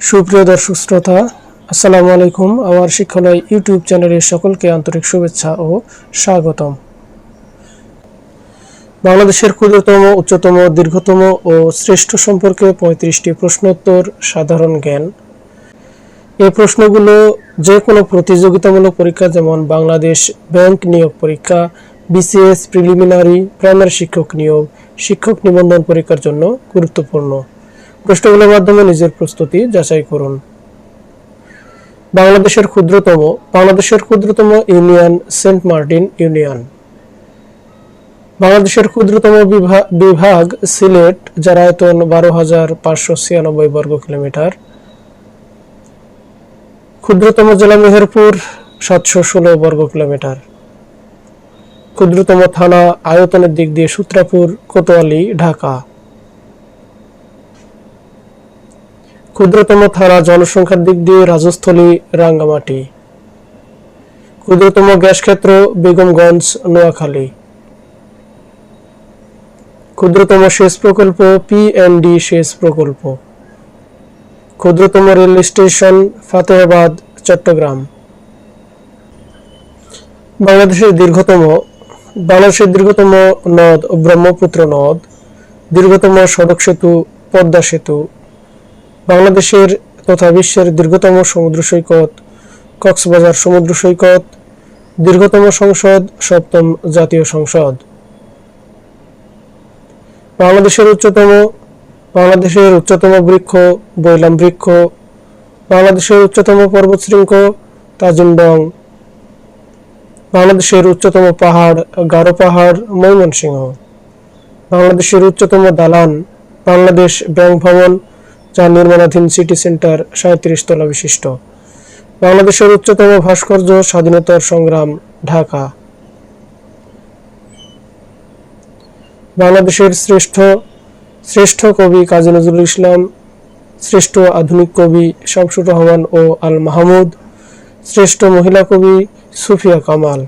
সুপ্রিয় দর্শক শ্রোতা, আসসালামু আলাইকুম। আমার শিক্ষালয় ইউটিউব চ্যানেলে সকলকে আন্তরিক শুভেচ্ছা ও স্বাগতম। বাংলাদেশের ক্ষুদ্রতম, উচ্চতম, দীর্ঘতম ও শ্রেষ্ঠ সম্পর্কে পঁয়ত্রিশটি প্রশ্নোত্তর সাধারণ জ্ঞান। এই প্রশ্নগুলো যে কোনো প্রতিযোগিতামূলক পরীক্ষা, যেমন বাংলাদেশ ব্যাংক নিয়োগ পরীক্ষা, বিসিএস প্রিলিমিনারি, প্রাইমারি শিক্ষক নিয়োগ, শিক্ষক নিবন্ধন পরীক্ষার জন্য গুরুত্বপূর্ণ। প্রশ্নগুলোর মাধ্যমে নিজের প্রস্তুতি যাচাই করুন। বাংলাদেশের ক্ষুদ্রতম বাংলাদেশের ক্ষুদ্রতম ইউনিয়ন সেন্ট মার্টিন ইউনিয়ন। বাংলাদেশের ক্ষুদ্রতম বিভা- বিভাগ সিলেট, যার আয়তন বারো হাজার পাঁচশো ছিয়ানব্বই বর্গ কিলোমিটার। ক্ষুদ্রতম জেলা মেহেরপুর, সাতশো ষোলো বর্গ কিলোমিটার। ক্ষুদ্রতম থানা আয়তনের দিক দিয়ে সূত্রাপুর, কোতোয়ালি, ঢাকা। ক্ষুদ্রতম থানা জনসংখ্যার দিক দিয়ে রাজস্থলী, রাঙ্গামাটি। ক্ষুদ্রতম গ্যাস ক্ষেত্র, বেগমগঞ্জ, নোয়াখালী। ক্ষুদ্রতম সেচ প্রকল্প পিএনডি সেচ প্রকল্প। ক্ষুদ্রতম রেল স্টেশন, ফাতেহাবাদ, চট্টগ্রাম। বাংলাদেশের দীর্ঘতম বাংলাদেশের দীর্ঘতম নদ ব্রহ্মপুত্র নদ, দীর্ঘতম সড়ক সেতু, পদ্মা সেতু বাংলাদেশের তথা বিশ্বের দীর্ঘতম সমুদ্র সৈকত, কক্সবাজার সমুদ্র সৈকত, দীর্ঘতম সংসদ, সপ্তম জাতীয় সংসদ। বাংলাদেশের উচ্চতম বাংলাদেশের উচ্চতম বৃক্ষ বৈলাম বৃক্ষ, বাংলাদেশের উচ্চতম পর্বতশৃঙ্গ তাজিমডং বাংলাদেশের উচ্চতম পাহাড়, গারো পাহাড়, ময়মনসিংহ। বাংলাদেশের উচ্চতম দালান, বাংলাদেশ ব্যাংক ভবন যা নির্মাণাধীন সিটি সেন্টার সাঁত্রিশ তলা বিশিষ্ট। বাংলাদেশের উচ্চতম ভাস্কর্য স্বাধীনতার সংগ্রাম, ঢাকা। বাংলাদেশের শ্রেষ্ঠ শ্রেষ্ঠ কবি কাজী নজরুল ইসলাম, শ্রেষ্ঠ আধুনিক কবি শামসুর রহমান ও আল মাহমুদ, শ্রেষ্ঠ মহিলা কবি সুফিয়া কামাল,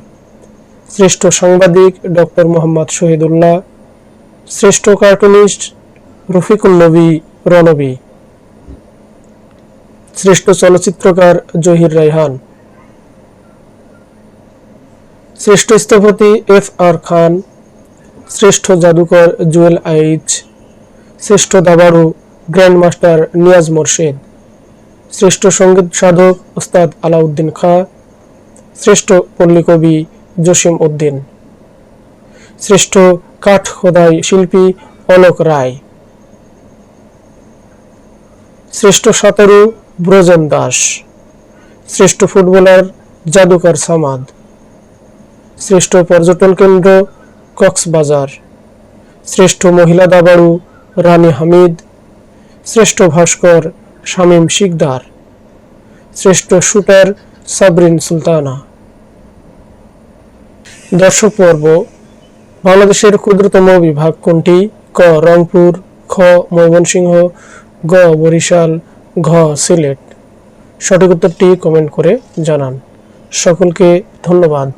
শ্রেষ্ঠ সাংবাদিক ডক্টর মোহাম্মদ শহীদুল্লাহ, শ্রেষ্ঠ কার্টুনিস্ট রফিকুল নবী রনবী শ্রেষ্ঠ চলচ্চিত্রকার জহির রায়হান। শ্রেষ্ঠ স্থপতি এফ আর খান, শ্রেষ্ঠ জাদুকর জুয়েল আইচ, শ্রেষ্ঠ দাবাড়ু গ্র্যান্ড মাস্টার নিয়াজ মোরশেদ, শ্রেষ্ঠ সংগীত সাধক ওস্তাদ আলাউদ্দিন খাঁ, শ্রেষ্ঠ পল্লীকবি জসিম উদ্দিন, শ্রেষ্ঠ কাঠ খোদাই শিল্পী অলোক রায়, শ্রেষ্ঠ সাঁতারু ব্রজেন দাস, শ্রেষ্ঠ ফুটবলার জাদুকর সামাদ, শ্রেষ্ঠ পর্যটন কেন্দ্র কক্সবাজার, শ্রেষ্ঠ মহিলা দাবাড়ু রানী হামিদ, শ্রেষ্ঠ ভাস্কর শামীম শিকদার, শ্রেষ্ঠ শুটার সাবরিন সুলতানা। দর্শক পর্ব, বাংলাদেশের ক্ষুদ্রতম বিভাগ কোনটি? ক, রংপুর, খ, ময়মনসিংহ, গ, বরিশাল ঘ সিলেট। সঠিক উত্তরটি কমেন্ট করে জানান। সকলকে ধন্যবাদ।